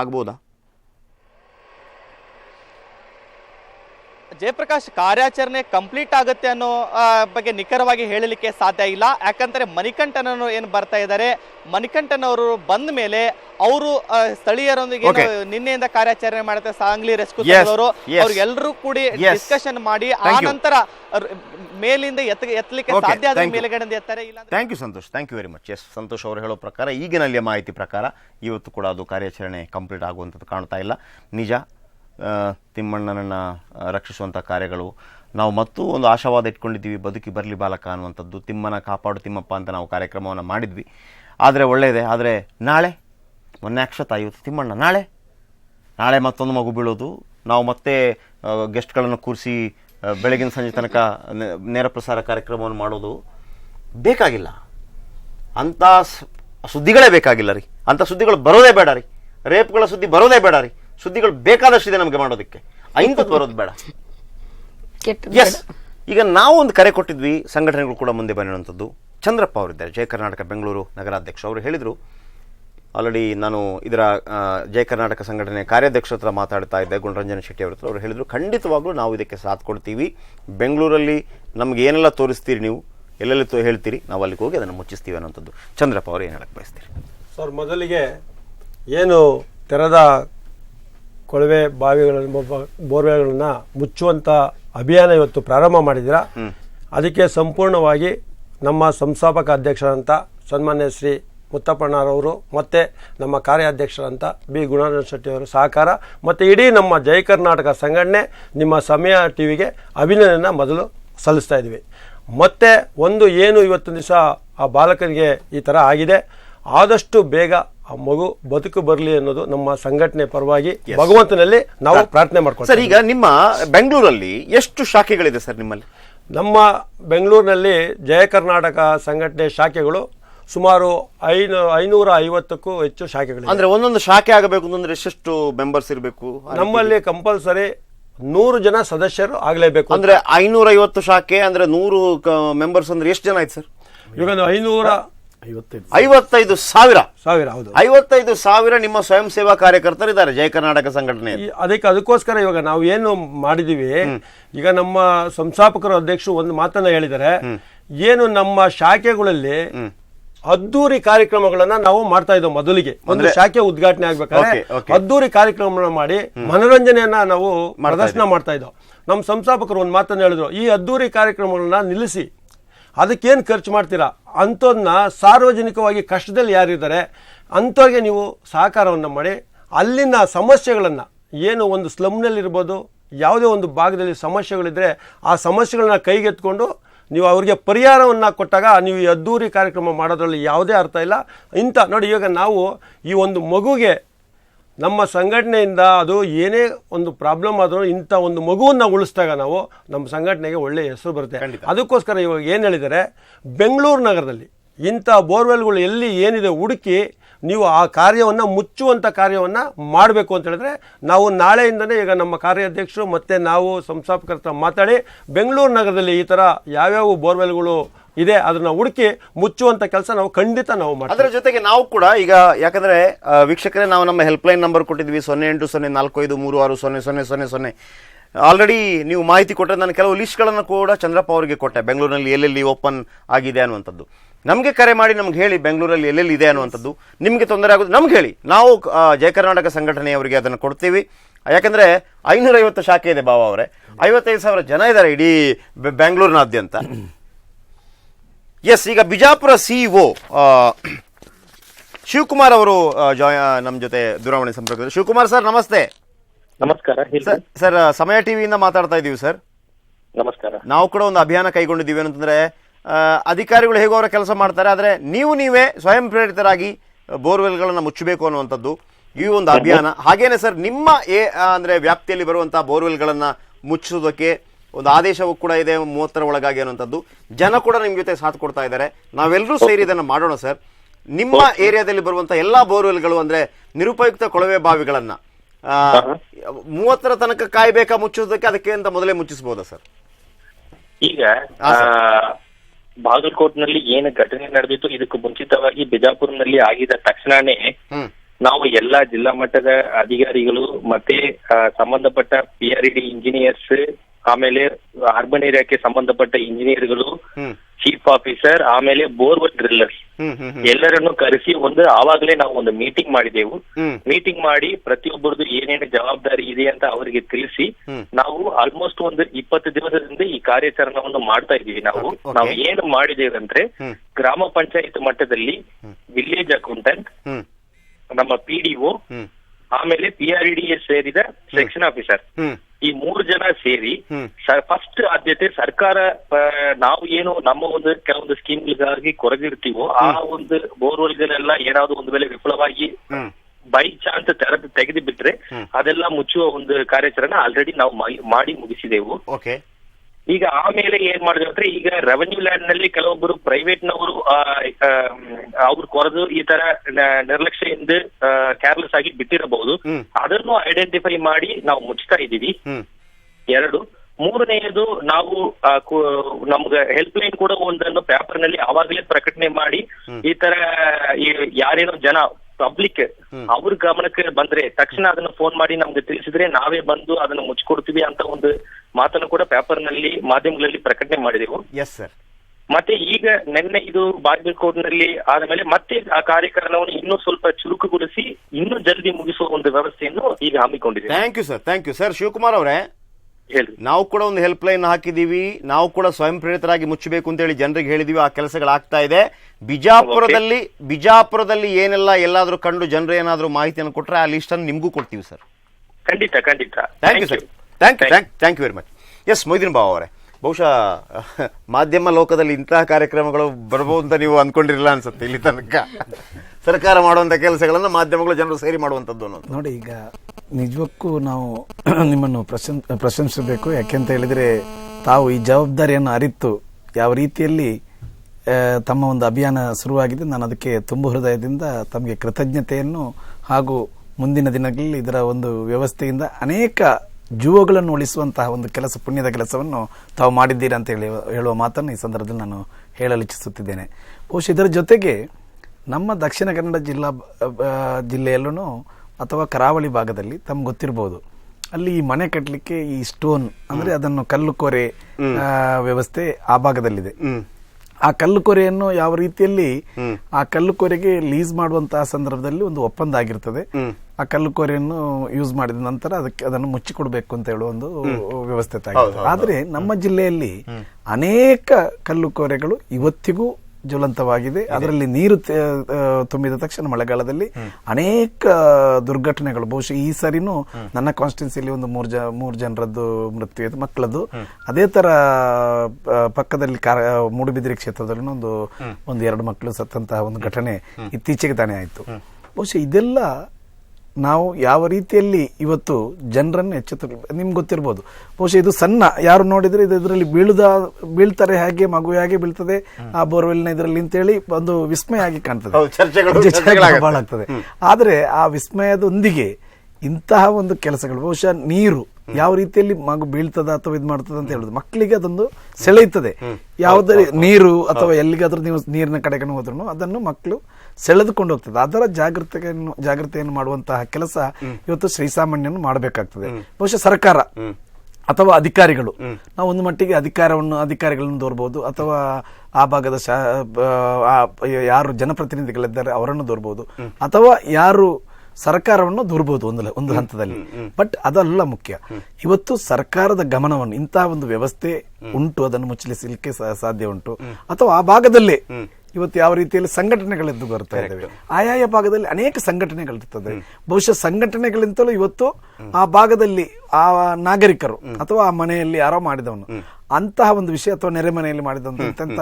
ಜಯಪ್ರಕಾಶ್ ಕಾರ್ಯಾಚರಣೆ ಕಂಪ್ಲೀಟ್ ಆಗುತ್ತೆ ಅನ್ನೋ ಬಗ್ಗೆ ನಿಖರವಾಗಿ ಹೇಳಲಿಕ್ಕೆ ಸಾಧ್ಯ ಇಲ್ಲ. ಯಾಕಂದ್ರೆ ಮಣಿಕಂಠನವರು ಏನು ಬರ್ತಾ ಇದ್ದಾರೆ ಮಣಿಕಂಠನವರು ಬಂದ ಮೇಲೆ ಅವರು ಸ್ಥಳೀಯರೊಂದಿಗೆ ನಿನ್ನೆಯಿಂದ ಕಾರ್ಯಾಚರಣೆ ಮಾಡುತ್ತೆ ಸಾಂಗ್ಲಿ ರೆಸ್ಕ್ಯೂ ಅವರು. ಅವ್ರಿಗೆಲ್ಲರೂ ಕೂಡಿ. ಡಿಸ್ಕಷನ್ ಮಾಡಿ ಆ ನಂತರ ಮೇಲಿಂದ ಎತ್ತ ಎತ್ತಲಿಕ್ಕೆ ಸಾಧ್ಯ ಆದ ಮೇಲ್ಗಡೆಯಿಂದ ಎತ್ತಾರೆ ಇಲ್ಲ thank you Santosh. Thank you very much yes Santosh ಅವರು ಹೇಳೋ ಪ್ರಕಾರ ಈಗಿನಲ್ಲಿ ಮಾಹಿತಿ ಪ್ರಕಾರ ಇವತ್ತು ಕೂಡ ಅದು ಕಾರ್ಯಾಚರಣೆ ಕಂಪ್ಲೀಟ್ ಆಗುವಂಥದ್ದು ಕಾಣ್ತಾ ಇಲ್ಲ. ನಿಜ ತಿಮ್ಮಣ್ಣನನ್ನು ರಕ್ಷಿಸುವಂಥ ಕಾರ್ಯಗಳು. ನಾವು ಮತ್ತೂ ಒಂದು ಆಶಾವಾದ ಇಟ್ಕೊಂಡಿದ್ದೀವಿ, ಬದುಕಿ ಬರಲಿ ಬಾಲಕ ಅನ್ನುವಂಥದ್ದು. ತಿಮ್ಮನ ಕಾಪಾಡು ತಿಮ್ಮಪ್ಪ ಅಂತ ನಾವು ಕಾರ್ಯಕ್ರಮವನ್ನು ಮಾಡಿದ್ವಿ. ಆದರೆ ಒಳ್ಳೆಯದೇ ಆದರೆ ನಾಳೆ, ಮೊನ್ನೆ ಅಕ್ಷತ, ಇವತ್ತು ತಿಮ್ಮಣ್ಣ, ನಾಳೆ? ನಾಳೆ ಮತ್ತೊಂದು ಮಗು ಬೀಳೋದು. ನಾವು ಮತ್ತೆ ಗೆಸ್ಟ್ಗಳನ್ನು ಕೂರಿಸಿ ಬೆಳಗಿನ ಸಂಜೆ ತನಕ ನೇರ ಪ್ರಸಾರ ಕಾರ್ಯಕ್ರಮವನ್ನು ಮಾಡೋದು ಬೇಕಾಗಿಲ್ಲ. ಅಂಥ ಸುದ್ದಿಗಳೇ ಬೇಕಾಗಿಲ್ಲ ರೀ. ಅಂಥ ಸುದ್ದಿಗಳು ಬರೋದೇ ಬೇಡ ರೀ. ರೇಪ್ಗಳ ಸುದ್ದಿ ಬರೋದೇ ಬೇಡ ರೀ. ಸುದ್ದಿಗಳು ಬೇಕಾದಷ್ಟಿದೆ ನಮಗೆ ಮಾಡೋದಕ್ಕೆ. ಇಂಥದ್ದು ಬರೋದು ಬೇಡ. ಕೆಟ್ಟ ಎಸ್ ಈಗ ನಾವು ಒಂದು ಕರೆ ಕೊಟ್ಟಿದ್ವಿ ಸಂಘಟನೆಗಳು ಕೂಡ ಮುಂದೆ ಬಂದಿರುವಂಥದ್ದು. ಚಂದ್ರಪ್ಪ ಅವರಿದ್ದಾರೆ ಜಯ ಕರ್ನಾಟಕ ಬೆಂಗಳೂರು ನಗರಾಧ್ಯಕ್ಷ. ಅವರು ಹೇಳಿದರು ಆಲ್ರೆಡಿ ನಾನು ಇದರ ಜಯ ಕರ್ನಾಟಕ ಸಂಘಟನೆ ಕಾರ್ಯಾಧ್ಯಕ್ಷರ ಹತ್ರ ಮಾತಾಡ್ತಾ ಇದ್ದೆ ಗುಣರಂಜನ ಶೆಟ್ಟಿ ಅವ್ರ ಹತ್ರ. ಅವರು ಹೇಳಿದರು ಖಂಡಿತವಾಗ್ಲೂ ನಾವು ಇದಕ್ಕೆ ಸಾಥ್ ಕೊಡ್ತೀವಿ. ಬೆಂಗಳೂರಲ್ಲಿ ನಮ್ಗೆ ಏನೆಲ್ಲ ತೋರಿಸ್ತೀರಿ ನೀವು ಎಲ್ಲೆಲ್ಲಿ ತೋ ಹೇಳ್ತೀರಿ ನಾವು ಅಲ್ಲಿಗೆ ಹೋಗಿ ಅದನ್ನು ಮುಚ್ಚಿಸ್ತೀವಿ ಅನ್ನೋಂಥದ್ದು ಚಂದ್ರಪ್ಪ ಅವರು ಏನು ಹೇಳಕ್ಕೆ ಬಯಸ್ತೀರಿ? ಸರ್ ಮೊದಲಿಗೆ ಏನು ತೆರೆದ ಕೊಳವೆ ಬಾವಿಗಳನ್ನು ಬೋರ್ವೆಲ್ಗಳನ್ನು ಮುಚ್ಚುವಂಥ ಅಭಿಯಾನ ಇವತ್ತು ಪ್ರಾರಂಭ ಮಾಡಿದ್ದೀರಾ? ಅದಕ್ಕೆ ಸಂಪೂರ್ಣವಾಗಿ ನಮ್ಮ ಸಂಸ್ಥಾಪಕ ಅಧ್ಯಕ್ಷರಂತ ಸನ್ಮಾನ್ಯ ಶ್ರೀ ಮುತ್ತಪ್ಪಣ್ಣರವರು ಮತ್ತು ನಮ್ಮ ಕಾರ್ಯಾಧ್ಯಕ್ಷರಂತ ಬಿ. ಗುಣಾನಂದ ಶೆಟ್ಟಿ ಅವರ ಸಹಕಾರ ಮತ್ತು ಇಡೀ ನಮ್ಮ ಜೈ ಕರ್ನಾಟಕ ಸಂಘಟನೆ ನಿಮ್ಮ ಸಮಯ ಟಿ ವಿಗೆ ಅಭಿನಂದನೆ ಮೊದಲು ಸಲ್ಲಿಸ್ತಾ ಇದ್ದೀವಿ. ಮತ್ತು ಒಂದು ಏನು ಇವತ್ತೊಂದು ದಿವಸ ಆ ಬಾಲಕನಿಗೆ ಈ ಥರ ಆಗಿದೆ. ಆದಷ್ಟು ಬೇಗ ಆ ಮಗು ಬದುಕು ಬರಲಿ ಅನ್ನೋದು ನಮ್ಮ ಸಂಘಟನೆ ಪರವಾಗಿ ಭಗವಂತನಲ್ಲಿ ನಾವು ಪ್ರಾರ್ಥನೆ ಮಾಡ್ಕೊಳ್ತೀವಿ. ಸರ್ ಈಗ ನಿಮ್ಮ ಬೆಂಗಳೂರಲ್ಲಿ ಎಷ್ಟು ಶಾಖೆಗಳಿದೆ ಸರ್ ನಿಮ್ಮಲ್ಲಿ? ನಮ್ಮ ಬೆಂಗಳೂರಿನಲ್ಲಿ ಜಯ ಕರ್ನಾಟಕ ಸಂಘಟನೆ ಶಾಖೆಗಳು ಸುಮಾರು ಐನು ಐನೂರ ಐವತ್ತಕ್ಕೂ ಹೆಚ್ಚು ಶಾಖೆಗಳು ಅಂದ್ರೆ ಒಂದೊಂದು ಶಾಖೆ ಆಗಬೇಕು ಅಂತಂದ್ರೆ ಎಷ್ಟೆಷ್ಟು ಮೆಂಬರ್ಸ್ ಇರಬೇಕು? ನಮ್ಮಲ್ಲಿ ಕಂಪಲ್ಸರಿ ನೂರು ಜನ ಸದಸ್ಯರು ಆಗಲೇಬೇಕು ಅಂದ್ರೆ ಐನೂರ ಐವತ್ತು ಶಾಖೆ ಅಂದ್ರೆ ನೂರು ಮೆಂಬರ್ಸ್ ಅಂದ್ರೆ ಎಷ್ಟು ಜನ ಆಯ್ತು ಸರ್? ಇವಾಗ ಐನೂರ ಐವತ್ತೈದು ಸಾವಿರ. ಸಾವಿರ ಹೌದು. ಐವತ್ತೈದು ಸಾವಿರ ನಿಮ್ಮ ಸ್ವಯಂ ಸೇವಾ ಕಾರ್ಯಕರ್ತರಿದ್ದಾರೆ ಜಯ ಕರ್ನಾಟಕ ಸಂಘಟನೆ ಅದಕ್ಕೆ ಅದಕ್ಕೋಸ್ಕರ ಇವಾಗ ನಾವು ಏನು ಮಾಡಿದೀವಿ ಈಗ ನಮ್ಮ ಸಂಸ್ಥಾಪಕರು ಅಧ್ಯಕ್ಷರು ಒಂದು ಮಾತನ್ನ ಹೇಳಿದ್ದಾರೆ. ಏನು ನಮ್ಮ ಶಾಖೆಗಳಲ್ಲಿ ಅದ್ದೂರಿ ಕಾರ್ಯಕ್ರಮಗಳನ್ನ ನಾವು ಮಾಡ್ತಾ ಇದ್ದೋ ಮೊದಲಿಗೆ. ಒಂದು ಶಾಖೆ ಉದ್ಘಾಟನೆ ಆಗ್ಬೇಕಾದ್ರೆ. ಅದ್ದೂರಿ ಕಾರ್ಯಕ್ರಮ ಮಾಡಿ ಮನೋರಂಜನೆಯನ್ನ ನಾವು ಪ್ರದರ್ಶನ ಮಾಡ್ತಾ ಇದ್ದೋ. ನಮ್ಮ ಸಂಸ್ಥಾಪಕರು ಒಂದು ಮಾತನ್ನ ಹೇಳಿದ್ರು ಈ ಅದ್ದೂರಿ ಕಾರ್ಯಕ್ರಮಗಳನ್ನ ನಿಲ್ಲಿಸಿ. ಅದಕ್ಕೇನು ಖರ್ಚು ಮಾಡ್ತೀರಾ? ಅಂಥದನ್ನ ಸಾರ್ವಜನಿಕವಾಗಿ ಕಷ್ಟದಲ್ಲಿ ಯಾರಿದ್ದಾರೆ, ಅಂಥವ್ರಿಗೆ ನೀವು ಸಹಕಾರವನ್ನು ಮಾಡಿ, ಅಲ್ಲಿನ ಸಮಸ್ಯೆಗಳನ್ನು, ಏನು ಒಂದು ಸ್ಲಮ್ನಲ್ಲಿರ್ಬೋದು, ಯಾವುದೇ ಒಂದು ಭಾಗದಲ್ಲಿ ಸಮಸ್ಯೆಗಳಿದ್ದರೆ ಆ ಸಮಸ್ಯೆಗಳನ್ನ ಕೈಗೆತ್ಕೊಂಡು ನೀವು ಅವರಿಗೆ ಪರಿಹಾರವನ್ನು ಕೊಟ್ಟಾಗ ನೀವು ಈ ಅದ್ದೂರಿ ಕಾರ್ಯಕ್ರಮ ಮಾಡೋದ್ರಲ್ಲಿ ಯಾವುದೇ ಅರ್ಥ ಇಲ್ಲ. ಇಂಥ, ನೋಡಿ, ಇವಾಗ ನಾವು ಈ ಒಂದು ಮಗುಗೆ ನಮ್ಮ ಸಂಘಟನೆಯಿಂದ ಅದು ಏನೇ ಒಂದು ಪ್ರಾಬ್ಲಮ್ ಆದರೂ ಇಂಥ ಒಂದು ಮಗುವನ್ನು ಉಳಿಸಿದಾಗ ನಾವು ನಮ್ಮ ಸಂಘಟನೆಗೆ ಒಳ್ಳೆಯ ಹೆಸರು ಬರುತ್ತೆ. ಅದಕ್ಕೋಸ್ಕರ ಇವಾಗ ಏನು ಹೇಳಿದರೆ ಬೆಂಗಳೂರು ನಗರದಲ್ಲಿ ಇಂಥ ಬೋರ್ವೆಲ್ಗಳು ಎಲ್ಲಿ ಏನಿದೆ ಹುಡುಕಿ ನೀವು ಆ ಕಾರ್ಯವನ್ನು ಮುಚ್ಚುವಂಥ ಕಾರ್ಯವನ್ನು ಮಾಡಬೇಕು ಅಂತ ಹೇಳಿದ್ರೆ ನಾವು ನಾಳೆಯಿಂದನೇ ಈಗ ನಮ್ಮ ಕಾರ್ಯಾಧ್ಯಕ್ಷರು ಮತ್ತು ನಾವು ಸಂಸ್ಥಾಪಕರ ಮಾತಾಡಿ ಬೆಂಗಳೂರು ನಗರದಲ್ಲಿ ಈ ಥರ ಯಾವ್ಯಾವ ಬೋರ್ವೆಲ್ಗಳು ಇದೆ ಅದನ್ನ ಹುಡುಕಿ ಮುಚ್ಚುವಂತ ಕೆಲಸ ನಾವು ಖಂಡಿತ ನಾವು ಮಾಡ್ತೀವಿ. ಅದರ ಜೊತೆಗೆ ನಾವು ಕೂಡ ಈಗ ಯಾಕಂದ್ರೆ ವೀಕ್ಷಕರೇ, ನಾವು ನಮ್ಮ ಹೆಲ್ಪ್ ಲೈನ್ ನಂಬರ್ ಕೊಟ್ಟಿದ್ವಿ, ಸೊನ್ನೆ ಎಂಟು, ಸೊನ್ನೆ ನಾಲ್ಕು ಐದು, ಮೂರು ಆರು, ಸೊನ್ನೆ ಸೊನ್ನೆ ಸೊನ್ನೆ. ಸೊನ್ನೆ ಆಲ್ರೆಡಿ ನೀವು ಮಾಹಿತಿ ಕೊಟ್ಟರೆ ನಾನು ಕೆಲವು ಲಿಸ್ಟ್ಗಳನ್ನು ಕೂಡ ಚಂದ್ರಪ್ಪ ಅವರಿಗೆ ಕೊಟ್ಟೆ. ಬೆಂಗಳೂರಿನಲ್ಲಿ ಎಲ್ಲೆಲ್ಲಿ ಓಪನ್ ಆಗಿದೆ ಅನ್ನುವಂಥದ್ದು. ನಮಗೆ ಕರೆ ಮಾಡಿ ನಮ್ಗೆ ಹೇಳಿ ಬೆಂಗಳೂರಲ್ಲಿ ಎಲ್ಲೆಲ್ಲಿ ಇದೆ ಅನ್ನುವಂಥದ್ದು. ನಿಮಗೆ ತೊಂದರೆ ಆಗೋದು ನಮ್ಗೆ ಹೇಳಿ. ನಾವು ಜಯ ಕರ್ನಾಟಕ ಸಂಘಟನೆಯವರಿಗೆ ಅದನ್ನು ಕೊಡ್ತೀವಿ. ಯಾಕಂದ್ರೆ, ಐನೂರೈವತ್ತು ಶಾಖೆ ಇದೆ ಬಾವ ಅವರೇ. ಐವತ್ತೈದು ಸಾವಿರ ಜನ ಇದ್ದಾರೆ ಇಡೀ ಬೆಂಗಳೂರಿನಾದ್ಯಂತ. ಎಸ್ ಈಗ ಬಿಜಾಪುರ ಸಿಇಒ ಶಿವಕುಮಾರ್ ಅವರು ನಮ್ಮ ಜೊತೆ ದೂರವಾಣಿ ಸಂಪರ್ಕ ಶಿವಕುಮಾರ್ ಸರ್ ನಮಸ್ತೆ. ನಮಸ್ಕಾರ ಸರ್ ಸಮಯ ಟಿವಿಯಿಂದ ಮಾತಾಡ್ತಾ ಇದ್ದೀವಿ ಸರ್. ನಮಸ್ಕಾರ. ನಾವು ಕೂಡ ಒಂದು ಅಭಿಯಾನ ಕೈಗೊಂಡಿದ್ದೀವಿ ಅಂತಂದ್ರೆ ಅಧಿಕಾರಿಗಳು ಹೇಗೋ ಅವರ ಕೆಲಸ ಮಾಡ್ತಾರೆ ಆದ್ರೆ ನೀವು ನೀವೇ ಸ್ವಯಂ ಪ್ರೇರಿತರಾಗಿ ಬೋರ್ವೆಲ್ಗಳನ್ನು ಮುಚ್ಚಬೇಕು ಅನ್ನುವಂಥದ್ದು ಈ ಒಂದು ಅಭಿಯಾನ. ಹಾಗೇನೆ ಸರ್ ನಿಮ್ಮ ಏ ಅಂದ್ರೆ ವ್ಯಾಪ್ತಿಯಲ್ಲಿ ಬರುವಂತಹ ಬೋರ್ವೆಲ್ಗಳನ್ನ ಮುಚ್ಚುವುದಕ್ಕೆ ಒಂದು ಆದೇಶವೂ ಕೂಡ ಇದೆ ಮೂವತ್ತರ ಒಳಗಾಗಿ ಅನ್ನುವಂಥದ್ದು. ಜನ ಕೂಡ ನಿಮ್ಮ ಜೊತೆ ಸಾಥ್ ಕೊಡ್ತಾ ಇದ್ದಾರೆ. ನಾವೆಲ್ಲರೂ ಸೇರಿ ಇದನ್ನು ಮಾಡೋಣ ಸರ್. ನಿಮ್ಮ ಏರಿಯಾದಲ್ಲಿ ಬರುವಂಥ ಎಲ್ಲಾ ಬೋರ್ವೆಲ್ಗಳು ಅಂದ್ರೆ ನಿರುಪಯುಕ್ತ ಕೊಳವೆ ಬಾವಿಗಳನ್ನು ಆ, ಮೂವತ್ತರ ತನಕ ಕಾಯ್ಬೇಕಾ ಮುಚ್ಚೋದಕ್ಕೆ ಅದಕ್ಕೆ ಅಂತ ಮೊದಲೇ ಮುಚ್ಚಿಸಬಹುದಾ ಸರ್? ಈಗ ಬಾಗಲಕೋಟ್ನಲ್ಲಿ ಏನು ಘಟನೆ ನಡೆದಿತ್ತು ಇದಕ್ಕೆ ಮುಂಚಿತವಾಗಿ ಬಿಜಾಪುರ್ನಲ್ಲಿ ಆಗಿದ ತಕ್ಷಣನೇ ನಾವು ಎಲ್ಲಾ ಜಿಲ್ಲಾ ಮಟ್ಟದ ಅಧಿಕಾರಿಗಳು ಮತ್ತೆ ಸಂಬಂಧಪಟ್ಟ ಪಿ ಆರ್ ಡಿ ಇಂಜಿನಿಯರ್ಸ್ ಆಮೇಲೆ ಅರ್ಬನ್ ಏರಿಯಾಕ್ಕೆ ಸಂಬಂಧಪಟ್ಟ ಇಂಜಿನಿಯರ್ಗಳು ಚೀಫ್ ಆಫೀಸರ್ ಆಮೇಲೆ ಬೋರ್ವೆಲ್ ಡ್ರಿಲ್ಲರ್ಸ್ ಎಲ್ಲರನ್ನು ಕರೆಸಿ ಒಂದು ಆವಾಗಲೇ ನಾವು ಒಂದು ಮೀಟಿಂಗ್ ಮಾಡಿದೆವು. ಮೀಟಿಂಗ್ ಮಾಡಿ ಪ್ರತಿಯೊಬ್ಬರದು ಏನೇನು ಜವಾಬ್ದಾರಿ ಇದೆ ಅಂತ ಅವರಿಗೆ ತಿಳಿಸಿ ನಾವು ಆಲ್ಮೋಸ್ಟ್ ಒಂದು ಇಪ್ಪತ್ತು ದಿವಸದಿಂದ ಈ ಕಾರ್ಯಾಚರಣವನ್ನು ಮಾಡ್ತಾ ಇದ್ದೀವಿ ನಾವು. ನಾವು ಏನು ಮಾಡಿದ್ದೇವೆ ಅಂದ್ರೆ ಗ್ರಾಮ ಪಂಚಾಯತ್ ಮಟ್ಟದಲ್ಲಿ ವಿಲೇಜ್ ಅಕೌಂಟೆಂಟ್ ನಮ್ಮ ಪಿಡಿಒ ಆಮೇಲೆ ಪಿ ಆರ್ ಸೇರಿದ ಸೆಕ್ಷನ್ ಆಫೀಸರ್ ಈ ಮೂರು ಜನ ಸೇರಿ ಫಸ್ಟ್ ಆದ್ಯತೆ ಸರ್ಕಾರ ನಾವು ಏನು ನಮ್ಮ ಒಂದು ಕೆಲವೊಂದು ಸ್ಕೀಮ್ಗಳಿಗಾಗಿ ಕೊರಗಿರ್ತೀವೋ ಆ ಒಂದು ಬೋರ್ವೆಲ್ಗಳೆಲ್ಲ ಏನಾದ್ರು ಒಂದು ವೇಳೆ ವಿಫಲವಾಗಿ ಬೈ ಚಾನ್ಸ್ ತೆರೆದು ತೆಗೆದು ಬಿಟ್ರೆ ಅದೆಲ್ಲ ಮುಚ್ಚುವ ಒಂದು ಕಾರ್ಯಾಚರಣೆ ಆಲ್ರೆಡಿ ನಾವು ಮಾಡಿ ಮುಗಿಸಿದೆವು. ಈಗ ಆಮೇಲೆ ಏನ್ ಮಾಡಿದ್ರು ಅಂದ್ರೆ ಈಗ ರೆವೆನ್ಯೂ ಲ್ಯಾಂಡ್ನಲ್ಲಿ ಕೆಲವೊಬ್ಬರು ಪ್ರೈವೇಟ್ ನವರು ಅವ್ರು ಕೊರೆದು ಈ ತರ ನಿರ್ಲಕ್ಷ್ಯದಿಂದ ಕೇರ್ಲೆಸ್ ಆಗಿ ಬಿಟ್ಟಿರಬಹುದು. ಅದನ್ನು ಐಡೆಂಟಿಫೈ ಮಾಡಿ ನಾವು ಮುಚ್ತಾ ಇದ್ದೀವಿ. ಎರಡು. ಮೂರನೆಯದು ನಾವು ನಮ್ಗೆ ಹೆಲ್ಪ್ ಲೈನ್ ಕೂಡ ಒಂದನ್ನು ಪೇಪರ್ನಲ್ಲಿ ಆವಾಗಲೇ ಪ್ರಕಟಣೆ ಮಾಡಿ ಈ ತರ ಯಾರೇನೋ ಜನ ಪಬ್ಲಿಕ್ ಅವ್ರ ಗಮನಕ್ಕೆ ಬಂದ್ರೆ ತಕ್ಷಣ ಅದನ್ನ ಫೋನ್ ಮಾಡಿ ನಮ್ಗೆ ತಿಳಿಸಿದ್ರೆ ನಾವೇ ಬಂದು ಅದನ್ನ ಮುಚ್ಚಿಕೊಡ್ತೀವಿ ಅಂತ ಒಂದು ಮಾತನ್ನು ಕೂಡ ಪೇಪರ್ನಲ್ಲಿ ಮಾಧ್ಯಮಗಳಲ್ಲಿ ಪ್ರಕಟಣೆ ಮಾಡಿದೆವು. ಎಸ್ ಸರ್ ಮತ್ತೆ ಈಗ ನಿನ್ನೆ ಇದು ಬಾಗಲಕೋಟ್ನಲ್ಲಿ ಆದಮೇಲೆ ಮತ್ತೆ ಆ ಕಾರ್ಯಕ್ರಮವನ್ನು ಇನ್ನೂ ಸ್ವಲ್ಪ ಚುರುಕುಗೊಳಿಸಿ ಇನ್ನೂ ಜಲ್ದಿ ಮುಗಿಸುವ ಒಂದು ವ್ಯವಸ್ಥೆಯನ್ನು ಈಗ ಹಮ್ಮಿಕೊಂಡಿದೆ thank you sir thank you sir Shivakumar ಅವರೇ ಹೇಳ್ರಿ. ನಾವು ಕೂಡ ಒಂದು ಹೆಲ್ಪ್ ಲೈನ್ ಹಾಕಿದೀವಿ ನಾವು ಕೂಡ ಸ್ವಯಂ ಪ್ರೇರಿತರಾಗಿ ಮುಚ್ಚಬೇಕು ಅಂತ ಹೇಳಿ ಜನರಿಗೆ ಹೇಳಿದೀವಿ. ಆ ಕೆಲಸಗಳಾಗ್ತಾ ಇದೆ. ಬಿಜಾಪುರದಲ್ಲಿ ಬಿಜಾಪುರದಲ್ಲಿ ಏನೆಲ್ಲ ಎಲ್ಲಾದ್ರೂ ಕಂಡು ಜನರು ಏನಾದ್ರೂ ಮಾಹಿತಿಯನ್ನು ಕೊಟ್ರೆ ಆ ಲಿಸ್ಟ್ ಅನ್ನು ನಿಮಗೂ ಕೊಡ್ತೀವಿ ಸರ್ ಖಂಡಿತ ಖಂಡಿತ. Thank you sir thank you thank thank you very much yes Moidin Bava ಅವರೇ. ಬಹುಶಃ ಮಾಧ್ಯಮ ಲೋಕದಲ್ಲಿ ಇಂತಹ ಕಾರ್ಯಕ್ರಮಗಳು ಬರಬಹುದು ಅಂತ ನೀವು ಅಂದ್ಕೊಂಡಿರಲಿಲ್ಲ ಅನ್ಸುತ್ತೆ ಇಲ್ಲಿ ತನಕ. ಸರ್ಕಾರ ಮಾಡುವಂಥ ಕೆಲಸಗಳನ್ನು ಮಾಧ್ಯಮಗಳು ಜನರು ಸೇರಿ ಮಾಡುವಂಥದ್ದು ಅನ್ನೋದು. ನೋಡಿ ಈಗ ನಿಜಕ್ಕೂ ನಾವು ನಿಮ್ಮನ್ನು ಪ್ರಶಂ ಪ್ರಶಂಸಿಸಬೇಕು ಯಾಕೆಂತ ಹೇಳಿದರೆ ತಾವು ಈ ಜವಾಬ್ದಾರಿಯನ್ನು ಅರಿತು ಯಾವ ರೀತಿಯಲ್ಲಿ ತಮ್ಮ ಒಂದು ಅಭಿಯಾನ ಶುರುವಾಗಿದೆ. ನಾನು ಅದಕ್ಕೆ ತುಂಬ ಹೃದಯದಿಂದ ತಮಗೆ ಕೃತಜ್ಞತೆಯನ್ನು ಹಾಗೂ ಮುಂದಿನ ದಿನಗಳಲ್ಲಿ ಇದರ ಒಂದು ವ್ಯವಸ್ಥೆಯಿಂದ ಅನೇಕ ಜೀವಗಳನ್ನು ಉಳಿಸುವಂತಹ ಒಂದು ಕೆಲಸ ಪುಣ್ಯದ ಕೆಲಸವನ್ನು ತಾವು ಮಾಡಿದ್ದೀರಾ ಅಂತ ಹೇಳಿ ಹೇಳುವ ಮಾತನ್ನು ಈ ಸಂದರ್ಭದಲ್ಲಿ ನಾನು ಹೇಳಲು ಇಚ್ಛಿಸುತ್ತಿದ್ದೇನೆ. ಬಹುಶಃ ಇದರ ಜೊತೆಗೆ ನಮ್ಮ ದಕ್ಷಿಣ ಕನ್ನಡ ಜಿಲ್ಲಾ ಜಿಲ್ಲೆಯಲ್ಲೂ ಅಥವಾ ಕರಾವಳಿ ಭಾಗದಲ್ಲಿ ತಮ್ಗೆ ಗೊತ್ತಿರಬಹುದು ಅಲ್ಲಿ ಈ ಮನೆ ಕಟ್ಟಲಿಕ್ಕೆ ಈ ಸ್ಟೋನ್ ಅಂದ್ರೆ ಅದನ್ನು ಕಲ್ಲು ಕೊರೆ ಆ, ವ್ಯವಸ್ಥೆ ಆ ಭಾಗದಲ್ಲಿದೆ. ಆ ಕಲ್ಲು ಕೊರೆಯನ್ನು ಯಾವ ರೀತಿಯಲ್ಲಿ ಆ ಕಲ್ಲು ಕೊರೆಗೆ ಲೀಸ್ ಮಾಡುವಂತಹ ಸಂದರ್ಭದಲ್ಲಿ ಒಂದು ಒಪ್ಪಂದ ಆಗಿರ್ತದೆ. ಆ ಕಲ್ಲು ಕೊರೆಯನ್ನು ಯೂಸ್ ಮಾಡಿದ ನಂತರ ಅದಕ್ಕೆ ಅದನ್ನು ಮುಚ್ಚಿಕೊಡ್ಬೇಕು ಅಂತ ಹೇಳುವ ಒಂದು ವ್ಯವಸ್ಥೆ. ಆದ್ರೆ ನಮ್ಮ ಜಿಲ್ಲೆಯಲ್ಲಿ ಅನೇಕ ಕಲ್ಲು ಕೊರೆಗಳು ಇವತ್ತಿಗೂ ಜ್ವಲಂತವಾಗಿದೆ. ಅದರಲ್ಲಿ ನೀರು ತುಂಬಿದ ತಕ್ಷಣ ಮಳೆಗಾಲದಲ್ಲಿ ಅನೇಕ ದುರ್ಘಟನೆಗಳು. ಬಹುಶಃ ಈ ಸರಿನೂ ನನ್ನ ಕಾನ್ಸ್ಟಿಟ್ಯೂನ್ಸಿಯಲ್ಲಿ ಒಂದು ಮೂರು ಜ ಮೂರು ಜನರದ್ದು ಮೃತ್ಯು ಆಯ್ತು ಮಕ್ಕಳದ್ದು. ಅದೇ ತರ ಪಕ್ಕದಲ್ಲಿ ಕಾರ ಮೂಡುಬಿದಿರೆ ಕ್ಷೇತ್ರದಲ್ಲಿ ಒಂದು ಒಂದು ಎರಡು ಮಕ್ಕಳು ಸತ್ತಂತಹ ಒಂದು ಘಟನೆ ಇತ್ತೀಚೆಗೆ ತಾನೇ ಆಯಿತು. ಬಹುಶಃ ಇದೆಲ್ಲ ನಾವು ಯಾವ ರೀತಿಯಲ್ಲಿ ಇವತ್ತು ಜನರನ್ನು ಎಚ್ಚೆತ್ತ ನಿಮ್ಗೆ ಗೊತ್ತಿರ್ಬೋದು. ಬಹುಶಃ ಇದು ಸಣ್ಣ ಯಾರು ನೋಡಿದ್ರೆ ಇದು ಇದರಲ್ಲಿ ಬೀಳುದ ಬೀಳ್ತಾರೆ ಹಾಗೆ ಮಗು ಹಾಗೆ ಬೀಳ್ತದೆ ಆ ಬೋರ್ವೆಲ್ನ ಇದರಲ್ಲಿ ಅಂತೇಳಿ ಒಂದು ವಿಸ್ಮಯ ಆಗಿ ಕಾಣ್ತದೆ. ಬಹಳ ಆಗ್ತದೆ ಆದ್ರೆ ಆ ವಿಸ್ಮಯದೊಂದಿಗೆ ಇಂತಹ ಒಂದು ಕೆಲಸಗಳು ಬಹುಶಃ ನೀರು ಯಾವ ರೀತಿಯಲ್ಲಿ ಮಗು ಬೀಳ್ತದ ಅಥವಾ ಇದು ಮಾಡ್ತದ ಅಂತ ಹೇಳುದು. ಮಕ್ಕಳಿಗೆ ಅದೊಂದು ಸೆಳೆಯುತ್ತದೆ. ಯಾವುದೇ ನೀರು ಅಥವಾ ಎಲ್ಲಿಗಾದ್ರೂ ನೀವು ನೀರಿನ ಕಡೆಗೆ ಹೋದ್ರು ಅದನ್ನು ಮಕ್ಕಳು ಸೆಳೆದುಕೊಂಡು ಹೋಗ್ತದೆ. ಅದರ ಜಾಗೃತೆಯನ್ನು ಜಾಗೃತೆಯನ್ನು ಮಾಡುವಂತಹ ಕೆಲಸ ಇವತ್ತು ಶ್ರೀಸಾಮಾನ್ಯನು ಮಾಡಬೇಕಾಗ್ತದೆ. ಬಹುಶಃ ಸರ್ಕಾರ ಅಥವಾ ಅಧಿಕಾರಿಗಳು ನಾವು ಒಂದು ಮಟ್ಟಿಗೆ ಅಧಿಕಾರವನ್ನು ಅಧಿಕಾರಿಗಳನ್ನು ದೋರ್ಬೋದು ಅಥವಾ ಆ ಭಾಗದ ಶಾ- ಯಾರು ಜನಪ್ರತಿನಿಧಿಗಳಿದ್ದಾರೆ ಅವರನ್ನು ದೋರ್ಬೋದು ಅಥವಾ ಯಾರು ಸರ್ಕಾರವನ್ನು ದೂರ್ಬೋದು ಒಂದು ಒಂದು ಹಂತದಲ್ಲಿ. ಬಟ್ ಅದಲ್ಲ ಮುಖ್ಯ. ಇವತ್ತು ಸರ್ಕಾರದ ಗಮನವನ್ನು ಇಂತಹ ಒಂದು ವ್ಯವಸ್ಥೆ ಉಂಟು ಅದನ್ನು ಮುಚ್ಚಲಿಸಲಿಕ್ಕೆ ಸಾಧ್ಯ ಉಂಟು. ಅಥವಾ ಆ ಭಾಗದಲ್ಲೇ ಇವತ್ತು ಯಾವ ರೀತಿಯಲ್ಲಿ ಸಂಘಟನೆಗಳೆಂದು ಬರ್ತಾ ಇದ್ದಾವೆ? ಆಯಾಯ ಭಾಗದಲ್ಲಿ ಅನೇಕ ಸಂಘಟನೆಗಳಿರ್ತದೆ ಬಹುಶಃ ಸಂಘಟನೆಗಳಿಂತಲೂ ಇವತ್ತು ಆ ಭಾಗದಲ್ಲಿ ಆ ನಾಗರಿಕರು ಅಥವಾ ಆ ಮನೆಯಲ್ಲಿ ಯಾರೋ ಮಾಡಿದವನು. ಅಂತಹ ಒಂದು ವಿಷಯ ಅಥವಾ ನೆರೆಮನೆಯಲ್ಲಿ ಮಾಡಿದಂತ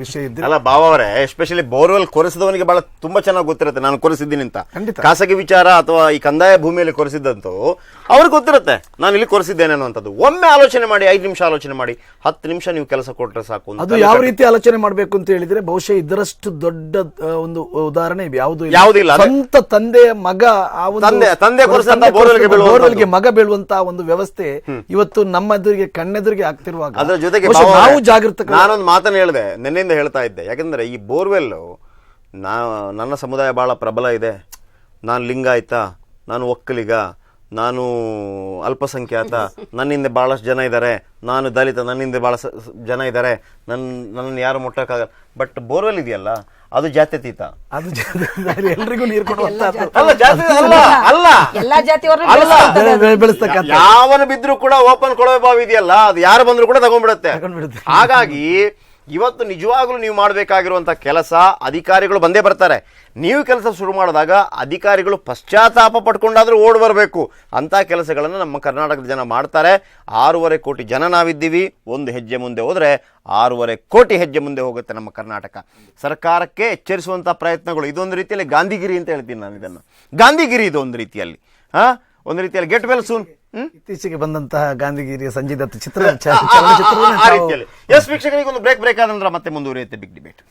ವಿಷಯ ಇದ್ರೆ ಅಲ್ಲ ಬಾವ ಅವರೇ ಎಸ್ಪೆಷಲಿ ಬೋರ್ವೆಲ್ ಕೊರೆಸಿದವನಿಗೆ ಬಹಳ ತುಂಬಾ ಚೆನ್ನಾಗಿ ಗೊತ್ತಿರುತ್ತೆ ನಾನು ಕೊರೆಸಿದ್ದೀನಿ ಅಂತ. ಖಂಡಿತ. ಖಾಸಗಿ ವಿಚಾರ ಅಥವಾ ಈ ಕಂದಾಯ ಭೂಮಿಯಲ್ಲಿ ಕೊರೆಸಿದ್ದಂತೂ ಅವ್ರಿಗೆ ಗೊತ್ತಿರುತ್ತೆ ನಾನು ಇಲ್ಲಿ ಕೊರೆಸಿದ್ದೇನೆ ಅನ್ನುವಂಥದ್ದು. ಒಮ್ಮೆ ಆಲೋಚನೆ ಮಾಡಿ ಐದು ನಿಮಿಷ ಆಲೋಚನೆ ಮಾಡಿ ಹತ್ತು ನಿಮಿಷ ನೀವು ಕೆಲಸ ಕೊಟ್ಟರೆ ಸಾಕು ಅದು ಯಾವ ರೀತಿ ಆಲೋಚನೆ ಮಾಡಬೇಕು ಅಂತ ಹೇಳಿದ್ರೆ ಬಹುಶಃ ಇದರಷ್ಟು ದೊಡ್ಡ ಒಂದು ಉದಾಹರಣೆ ಯಾವುದು ಯಾವುದಿಲ್ಲ ಸ್ವಂತ ತಂದೆಯ ಮಗ ಆ ಒಂದು ತಂದೆ- ತಂದೆ ಕೊರೆಸಿದಂತ ಬೋರ್ವೆಲ್ಗೆ ಕೊರೆಸಿದ ಬೀಳುವಂಥದ್ದು. ಬೋರ್ವೆಲ್ಗೆ ಮಗ ಬೀಳುವಂತಹ ಒಂದು ವ್ಯವಸ್ಥೆ ಇವತ್ತು ನಮ್ಮ ಎದುರಿಗೆ ಕಣ್ಣೆದುರಿಗೆ ಆಗ್ತಿರುವಾಗ ಅದರ ಜೊತೆಗೆ ನಾವು ಜಾಗೃತ ನಾನೊಂದು ಮಾತನ್ನು ಹೇಳಿದೆ ನಿನ್ನೆಯಿಂದ ಹೇಳ್ತಾ ಇದ್ದೆ. ಯಾಕಂದ್ರೆ ಈ ಬೋರ್ವೆಲ್ ನಾ ನನ್ನ ಸಮುದಾಯ ಬಹಳ ಪ್ರಬಲ ಇದೆ. ನಾನು ಲಿಂಗಾಯತ ನಾನು ಒಕ್ಕಲಿಗ. ನಾನು ಅಲ್ಪಸಂಖ್ಯಾತ ನನ್ನಿಂದ ಭಾಳಷ್ಟು ಜನ ಇದ್ದಾರೆ ನಾನು ದಲಿತ ನನ್ನಿಂದ ಹಿಂದೆ ಸ- ಜನ ಇದ್ದಾರೆ ನನ್ನ ನನ್ನನ್ನು ಯಾರು ಮುಟ್ಟಕ್ಕಾಗಲ್ಲ. ಬಟ್ ಬೋರ್ವೆಲ್ ಇದೆಯಲ್ಲ ಅದು ಜಾತ್ಯತೀತ ಅದು ಎಲ್ರಿಗೂ ನೀರು ಕೊಡುವಂತ ಯಾವನು ಬಿದ್ರು ಕೂಡ ಓಪನ್ ಕೊಳವೆ ಬಾವಿ ಇದೆಯಲ್ಲ ಅದು ಯಾರು ಬಂದ್ರು ಕೂಡ ತಗೊಂಡ್ಬಿಡುತ್ತೆ. ಹಾಗಾಗಿ ಇವತ್ತು ನಿಜವಾಗಲೂ ನೀವು ಮಾಡಬೇಕಾಗಿರುವಂಥ ಕೆಲಸ ಅಧಿಕಾರಿಗಳು ಬಂದೇ ಬರ್ತಾರೆ. ನೀವು ಕೆಲಸ ಶುರು ಮಾಡಿದಾಗ ಅಧಿಕಾರಿಗಳು ಪಶ್ಚಾತ್ತಾಪ ಪಡ್ಕೊಂಡಾದ್ರೂ ಓಡ್ ಬರಬೇಕು ಅಂತ ಕೆಲಸಗಳನ್ನು ನಮ್ಮ ಕರ್ನಾಟಕದ ಜನ ಮಾಡ್ತಾರೆ. ಆರೂವರೆ ಕೋಟಿ ಜನ ನಾವಿದ್ದೀವಿ. ಒಂದು ಹೆಜ್ಜೆ ಮುಂದೆ ಹೋದರೆ ಆರೂವರೆ ಕೋಟಿ ಹೆಜ್ಜೆ ಮುಂದೆ ಹೋಗುತ್ತೆ ನಮ್ಮ ಕರ್ನಾಟಕ. ಸರ್ಕಾರಕ್ಕೆ ಎಚ್ಚರಿಸುವಂಥ ಪ್ರಯತ್ನಗಳು ಇದೊಂದು ರೀತಿಯಲ್ಲಿ ಗಾಂಧಿಗಿರಿ ಅಂತ ಹೇಳ್ತೀನಿ ನಾನು ಇದನ್ನು. ಗಾಂಧಿಗಿರಿ ಇದು ಒಂದು ರೀತಿಯಲ್ಲಿ. ಹಾ? ಒಂದು ರೀತಿಯಲ್ಲಿ ಗೆಟ್ ವೆಲ್ ಸೂನ್ ಇತ್ತೀಚೆಗೆ ಬಂದಂತಹ ಗಾಂಧಿಗಿರಿಯ ಸಂಜಯ್ ದತ್ ಚಿತ್ರ ಚಲನಚಿತ್ರ ಆ- ರೀತಿಯಲ್ಲಿ. ಎಸ್ ವೀಕ್ಷಕರಿಗೆ ಒಂದು ಬ್ರೇಕ್ ಬ್ರೇಕ್ ಆದ ನಂತರ ಮತ್ತೆ ಮುಂದುವರಿಯುತ್ತೆ ಬಿಗ್ ಡಿಬೇಟ್